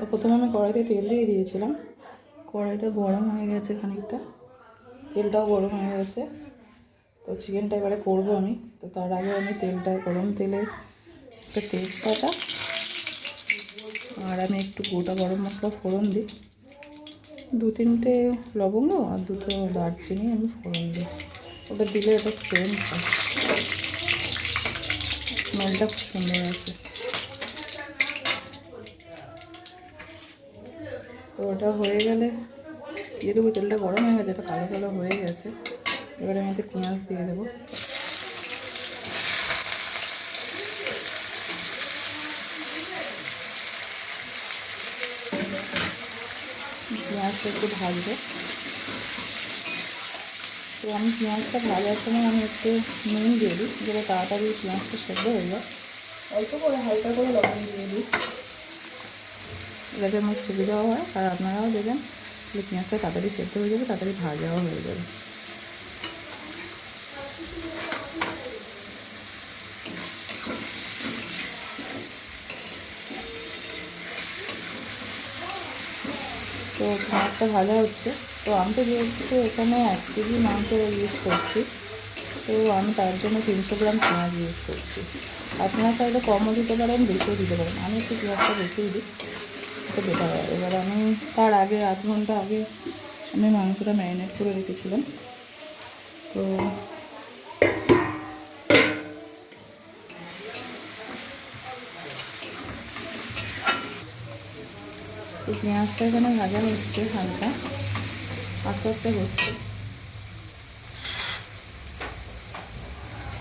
তো প্রথমে আমি কড়াইতে তেল দিয়ে দিয়েছিলাম। কড়াইটা গরম হয়ে গেছে খানিকটা। তেলটাও গরম হয়ে গেছে। তো চিকেনটা এবারে করব আমি। তো তার আগে আমি তেলটা, গরম তেলে একটা তেজপাতা আর আমি একটু গোটা গরম মশলা ফোড়ন দিই। দু তিনটে লবঙ্গ আর দুটো দারচিনি আমি ফোড়ন দিই। ওটা দিলে এটা সেন্ট হয়। স্মেলটা খুব সুন্দর আছে তো ওটা হয়ে গেলে যেহেতু তেলটা গরম হয়ে গেছে কালো কালো হয়ে গেছে, এবারে আমি এতে পেঁয়াজ দিয়ে দেবো। পেঁয়াজটা একটু ভাজবে। তো আমি পেঁয়াজটা ভাজার সময় আমি একটু নুন দিয়ে দিই যেটা তাড়াতাড়ি পেঁয়াজটা সেদ্ধ হয়ে যায়। অল্প করে হালকা করে লবণ দিয়ে দিই। যাতে আমার সুবিধাও হয়, আর আপনারাও দেবেন। তাহলে পেঁয়াজটা তাড়াতাড়ি সেদ্ধ হয়ে যাবে, তাড়াতাড়ি ভাজাও হয়ে যাবে। তো মাছটা ভালো হচ্ছে। তো আমি তো যেহেতু এখানে এক কেজি মাংস ইউজ করছি, তো আমি তার জন্য তিনশো গ্রাম পেঁয়াজ ইউজ করছি। আপনারা চাইলে কমও দিতে পারেন, বেশিও দিতে পারেন। আমি একটু পেঁয়াজটা বেশিই দিই। তো বেটার হয়। এবার আমি তার আগে আধ ঘণ্টা আগে আমি মাংসটা ম্যারিনেট করে রেখেছিলাম। তো তো পেঁয়াজটা এখানে ভাজা হচ্ছে হালকা, আস্তে আস্তে হচ্ছে।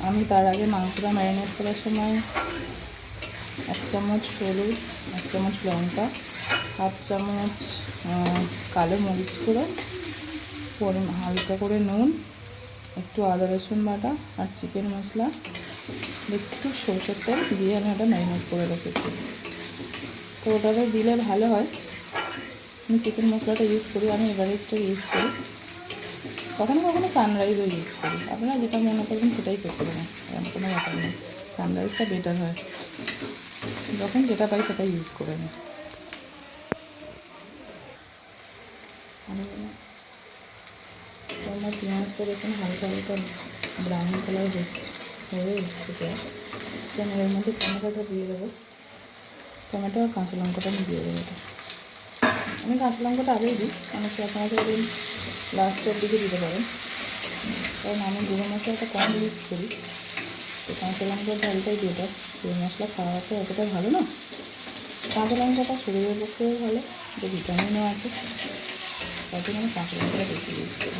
আমি তার আগে মাংসটা ম্যারিনেট করার সময় এক চামচ হলুদ, এক চামচ লঙ্কা হাফ চামচ কালো মরিচ গুঁড়ো হালকা করে নুন, একটু আদা রসুন বাটা আর চিকেন মশলা। একটু সরষের তেল দিয়ে আমি ওটা ম্যারিনেট করে রেখেছি। তো ওটাতে দিলে ভালো হয়। আমি চিকেন মশলাটা ইউজ করি, আমি এভারেস্টটা ইউজ করি। কখনো কখনো সানরাইজও ইউজ করি। আপনারা যেটা মনে করবেন সেটাই করতে পারেন। এরকম কোনো ব্যাপার নেই। সানরাইজটা বেটার হয়। যখন যেটা পাই সেটা ইউজ করে নিই। আমার পেঁয়াজটা দেখুন হালকা হালকা ব্রাউন কালার হয়ে এসছে পেঁয়াজ। তো এর মধ্যে টমেটোটা দিয়ে দেবো। টমেটো আর কাঁচা লঙ্কাটা আমি দিয়ে দেবো আমি কাঁচা লঙ্কাটা আগেই দিই অনেকে আপনারা যদি লাস্টের দিকে দিতে পারেন। কারণ আমি গুঁড়ো মশলাটা কম ইউজ করি। তো কাঁচা লঙ্কার ঝালটাই বেটার গুঁড়ো মশলা খাওয়াতে অতটা ভালো না। কাঁচা লঙ্কাটা শরীরের পক্ষেও ভালো যে ভিটামিনও আছে। তার জন্য আমি কাঁচা লঙ্কাটা বেশি ইউজ করি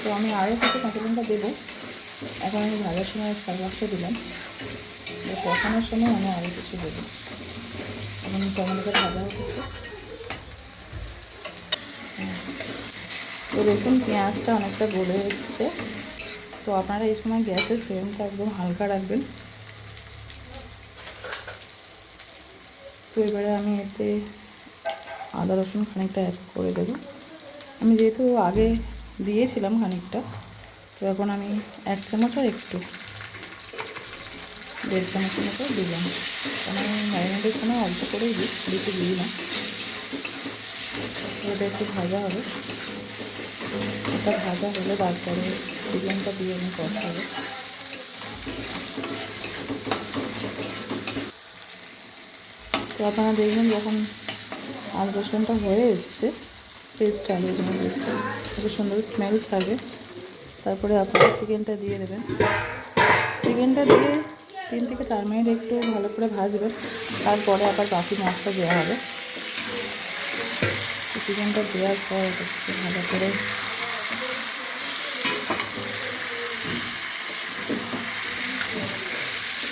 তো আমি আরও কিছু কাঁচা লঙ্কা দেবো। এখন আমি ভাজার সময় পাঁচটা দিলাম। কষানোর সময় আমি আরও কিছু দেবো। এখন টমেটোটা ভাজা হচ্ছে তো দেখুন, পেঁয়াজটা অনেকটা গলে এসছে। তো আপনারা এই সময় গ্যাসের ফ্লেমটা একদম হালকা রাখবেন। তো এবারে আমি এতে আদা রসুন খানিকটা অ্যাড করে দেবো। আমি যেহেতু আগে দিয়েছিলাম খানিকটা, তো এখন আমি এক চামচ আর একটু, দেড় চামচের মতো দিলাম। কারণ আমি ম্যারিনেটের সময় অল্প করেই দিই, বেশি দিই না। এটা একটু ভাজা হবে। এটা ভাজা হলে তারপরে চিকেনটা দিয়ে আমি কষাবো। তো আপনারা দেখবেন যখন আলু হয়ে এসছে। পেস্ট আলু পেস্টটা খুব সুন্দর স্মেল থাকে তারপরে আপনারা চিকেনটা দিয়ে দেবেন। চিকেনটা দিয়ে তিন থেকে চার মিনিট একটু ভালো করে ভাজবেন। তারপরে আবার বাকি মাছটা দেওয়া হবে। চিকেনটা দেওয়ার পর একটু ভালো করে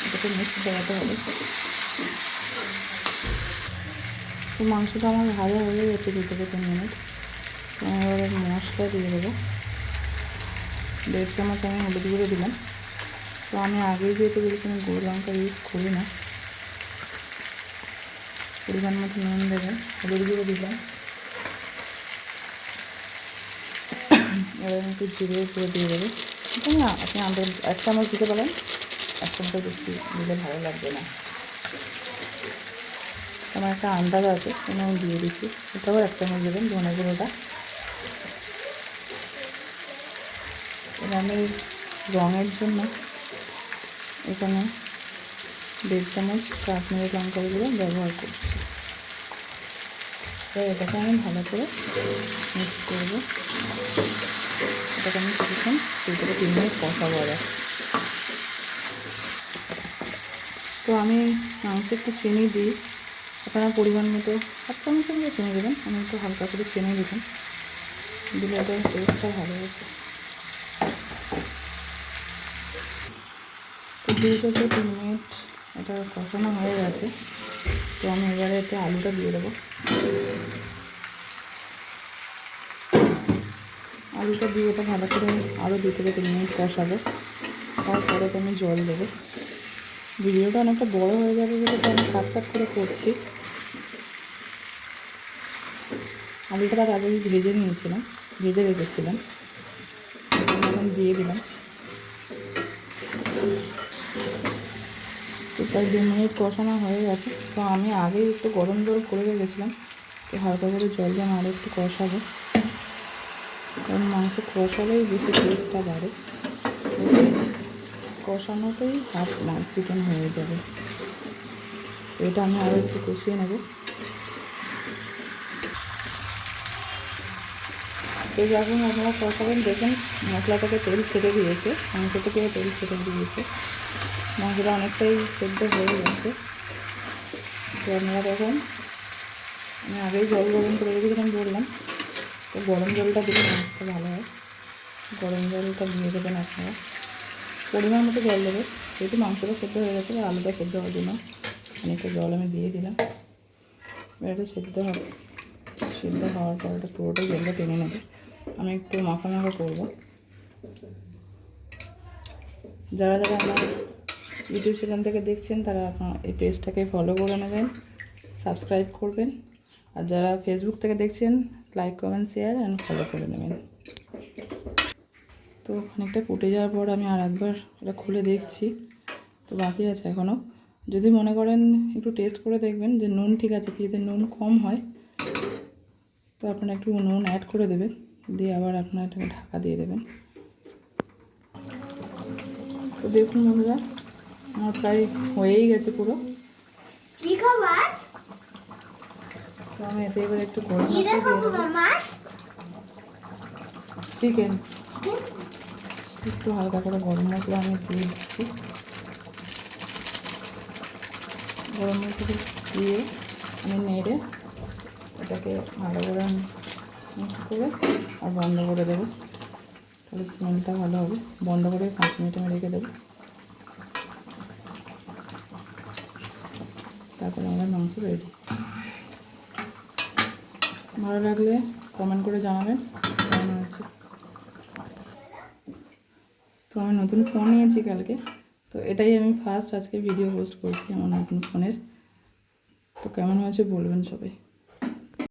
এটাকে মিক্স দেওয়াতে হবে। তো মাংসটা আমার ভালো হয়ে গেছে দু থেকে তিন মিনিট। এবারে মশলা দিয়ে দেবো। দেড় চামচ আমি হলুদ গুঁড়ো দিলাম। তো আমি আগেই যেহেতু বলেছি, আমি গুঁড়ো লঙ্কা ইউজ করি না। পরিমাণ মতো নুন দেবেন হলুদ গুঁড়ো দিলাম। এবার আমি একটু জিরে গুঁড়ো দিয়ে দেবো। ঠিক না, আপনি আমাদের এক চামচ দিতে পারেন, এক চামচ বেশি দিলে ভালো লাগবে না। আমার একটা আন্দাজ আছে এখানে আমি দিয়ে দিচ্ছি। এটাও এক চামচ দেবেন, ধনে গুঁড়োটা। এবার আমি রঙের জন্য এখানে দেড় চামচ কাশ্মীরি লঙ্কা গুঁড়ো ব্যবহার করছি। এবার এটাকে আমি ভালো করে মিক্স করব। এটাকে আমি কিছুক্ষণ থেকে তিন মিনিট কষাবো তো আমি মাংস একটু চিনি দিই। আপনারা পরিমাণ মতো হাফ চামচের মতো চিনি দেবেন। আমি একটু হালকা করে চিনি দিতাম দিলে ওটার টেস্টটা ভালো হয়েছে। দুই তিন মিনিট এটা কষানো হয়ে গেছে। তো আমি এবারে এতে আলুটা দিয়ে দেবো। আলুটা দিয়ে এটা ভালো করে আরও দু থেকে তিন মিনিট কষাবো। তারপরে আমি জল দেবো। ভিডিওটা অনেকটা বড় হয়ে যাবে বলে তো আমি কাট কাট করে করছি। আলুটা তার আগে ভেজে নিয়েছিলাম, ভেজে রেখেছিলাম। দিয়ে দিলাম। তো প্রায় দু মিনিট কষানো হয়ে গেছে। তো আমি আগেই একটু গরম জল করে রেখেছিলাম। তো হালকা করে জল যেন আরও একটু কষাবো। কারণ মাংস কষালেই বেশি টেস্টটা বাড়ে। কষানোতেই হাফ চিকেন হয়ে যাবে। এটা আমি আরও একটু কষিয়ে নেব। তো যখন আপনারা কষাবেন দেখেন মশলা থেকে তেল ছেড়ে দিয়েছে মাংস থেকেও তেল ছেড়ে দিয়েছে। মাংসটা অনেকটাই সেদ্ধ হয়ে গেছে। তো আপনারা দেখুন, আমি আগেই জল গরম করে রেখেছিলাম বললাম, তো গরম জলটা দিলে মাংসটা ভালো হয়। গরম জলটা দিয়ে দেবেন আপনারা। পরিমাণ মতো জল দেবে, যেহেতু মাংসটা সেদ্ধ হয়ে গেছে আলুটা সেদ্ধ হওয়ার জন্য অনেকটা জল আমি দিয়ে দিলাম। এবার এটা সেদ্ধ হবে। সেদ্ধ হওয়ার পর এটা পুরোটাই জলটা টেনে নেবে। আমি একটু মাখা মাখা করব। যারা যারা আমার ইউটিউব চ্যানেল থেকে দেখছেন, তারা এই পেজটাকে ফলো করে নেবেন সাবস্ক্রাইব করবেন। আর যারা ফেসবুক থেকে দেখছেন like comment share and follow করে নেবেন। তো খানিকটা ফুটে যাওয়ার পর আমি আর একবার এটা খুলে দেখছি। তো বাকি আছে এখনও যদি মনে করেন একটু টেস্ট করে দেখবেন যে নুন ঠিক আছে কি যদি নুন কম হয়, তো আপনারা একটু নুন অ্যাড করে দেবেন। দিয়ে আবার আপনারা এটাকে ঢাকা দিয়ে দেবেন। তো দেখুন বন্ধুরা আমার প্রায় হয়েই গেছে পুরো। কি খাবার? তো আমি এতে এবার একটু গরম চিকেন একটু হালকা করে গরম মশলা আমি দিয়ে দিচ্ছি। গরম মশলা দিয়ে আমি নেড়ে এটাকে ভালো করে মিক্স করে আর বন্ধ করে দেবো। তাহলে স্মেলটা ভালো হবে। বন্ধ করে পাঁচ মিনিট আমি রেখে দেবো। তারপরে আমার মাংস রেডি ভালো লাগলে কমেন্ট করে জানাবেন। কেমন হচ্ছে তো আমি নতুন ফোন নিয়েছি কালকে। তো এটাই আমি ফার্স্ট আজকে ভিডিও পোস্ট করছি আমার নতুন ফোনের তো কেমন হয়েছে বলবেন সবাই।